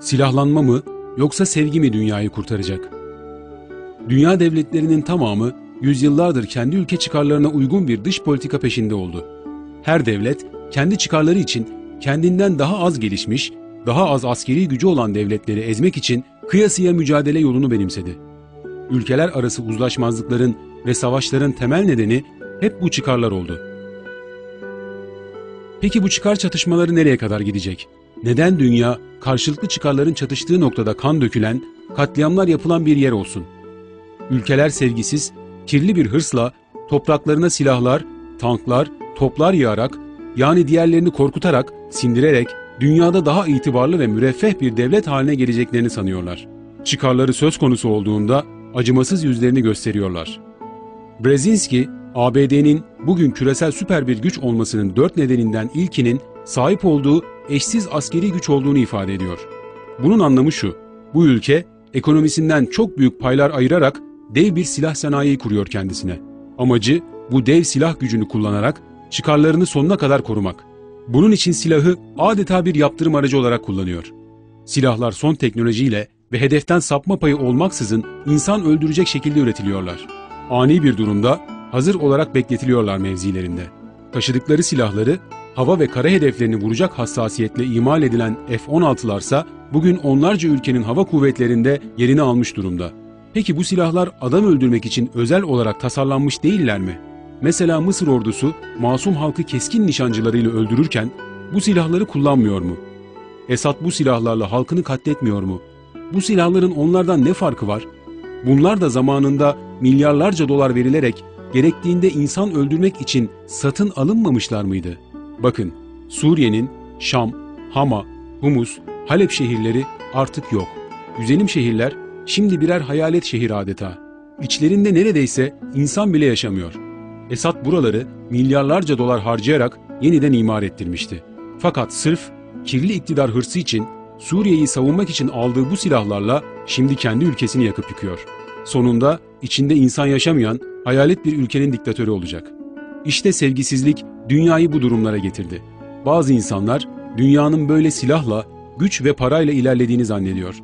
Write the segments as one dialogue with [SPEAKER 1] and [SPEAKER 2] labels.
[SPEAKER 1] Silahlanma mı yoksa sevgi mi dünyayı kurtaracak? Dünya devletlerinin tamamı yüzyıllardır kendi ülke çıkarlarına uygun bir dış politika peşinde oldu. Her devlet kendi çıkarları için kendinden daha az gelişmiş, daha az askeri gücü olan devletleri ezmek için kıyasıya mücadele yolunu benimsedi. Ülkeler arası uzlaşmazlıkların ve savaşların temel nedeni hep bu çıkarlar oldu. Peki bu çıkar çatışmaları nereye kadar gidecek? Neden dünya karşılıklı çıkarların çatıştığı noktada kan dökülen, katliamlar yapılan bir yer olsun? Ülkeler sevgisiz, kirli bir hırsla topraklarına silahlar, tanklar, toplar yığarak, yani diğerlerini korkutarak, sindirerek dünyada daha itibarlı ve müreffeh bir devlet haline geleceklerini sanıyorlar. Çıkarları söz konusu olduğunda acımasız yüzlerini gösteriyorlar. Brzezinski, ABD'nin bugün küresel süper bir güç olmasının dört nedeninden ilkinin sahip olduğu eşsiz askeri güç olduğunu ifade ediyor. Bunun anlamı şu, bu ülke ekonomisinden çok büyük paylar ayırarak dev bir silah sanayi kuruyor kendisine. Amacı bu dev silah gücünü kullanarak çıkarlarını sonuna kadar korumak. Bunun için silahı adeta bir yaptırım aracı olarak kullanıyor. Silahlar son teknolojiyle ve hedeften sapma payı olmaksızın insan öldürecek şekilde üretiliyorlar. Ani bir durumda hazır olarak bekletiliyorlar mevzilerinde. Taşıdıkları silahları hava ve kara hedeflerini vuracak hassasiyetle imal edilen F-16'larsa bugün onlarca ülkenin hava kuvvetlerinde yerini almış durumda. Peki bu silahlar adam öldürmek için özel olarak tasarlanmış değiller mi? Mesela Mısır ordusu masum halkı keskin nişancılarıyla öldürürken bu silahları kullanmıyor mu? Esad bu silahlarla halkını katletmiyor mu? Bu silahların onlardan ne farkı var? Bunlar da zamanında milyarlarca dolar verilerek gerektiğinde insan öldürmek için satın alınmamışlar mıydı? Bakın, Suriye'nin Şam, Hama, Humus, Halep şehirleri artık yok. Güzelim şehirler şimdi birer hayalet şehir adeta. İçlerinde neredeyse insan bile yaşamıyor. Esad buraları milyarlarca dolar harcayarak yeniden imar ettirmişti. Fakat sırf kirli iktidar hırsı için Suriye'yi savunmak için aldığı bu silahlarla şimdi kendi ülkesini yakıp yıkıyor. Sonunda içinde insan yaşamayan hayalet bir ülkenin diktatörü olacak. İşte sevgisizlik dünyayı bu durumlara getirdi. Bazı insanlar dünyanın böyle silahla, güç ve parayla ilerlediğini zannediyor.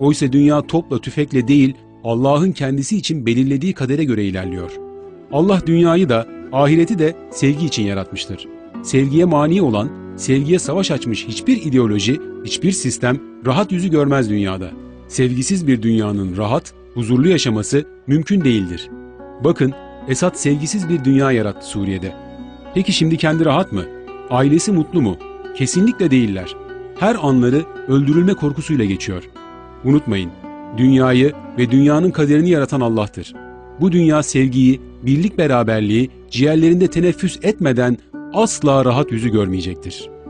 [SPEAKER 1] Oysa dünya topla tüfekle değil, Allah'ın kendisi için belirlediği kadere göre ilerliyor. Allah dünyayı da, ahireti de sevgi için yaratmıştır. Sevgiye mani olan, sevgiye savaş açmış hiçbir ideoloji, hiçbir sistem rahat yüzü görmez dünyada. Sevgisiz bir dünyanın rahat, huzurlu yaşaması mümkün değildir. Bakın, Esad sevgisiz bir dünya yarattı Suriye'de. Peki şimdi kendi rahat mı? Ailesi mutlu mu? Kesinlikle değiller. Her anları öldürülme korkusuyla geçiyor. Unutmayın, dünyayı ve dünyanın kaderini yaratan Allah'tır. Bu dünya sevgiyi, birlik beraberliği ciğerlerinde teneffüs etmeden asla rahat yüzü görmeyecektir.''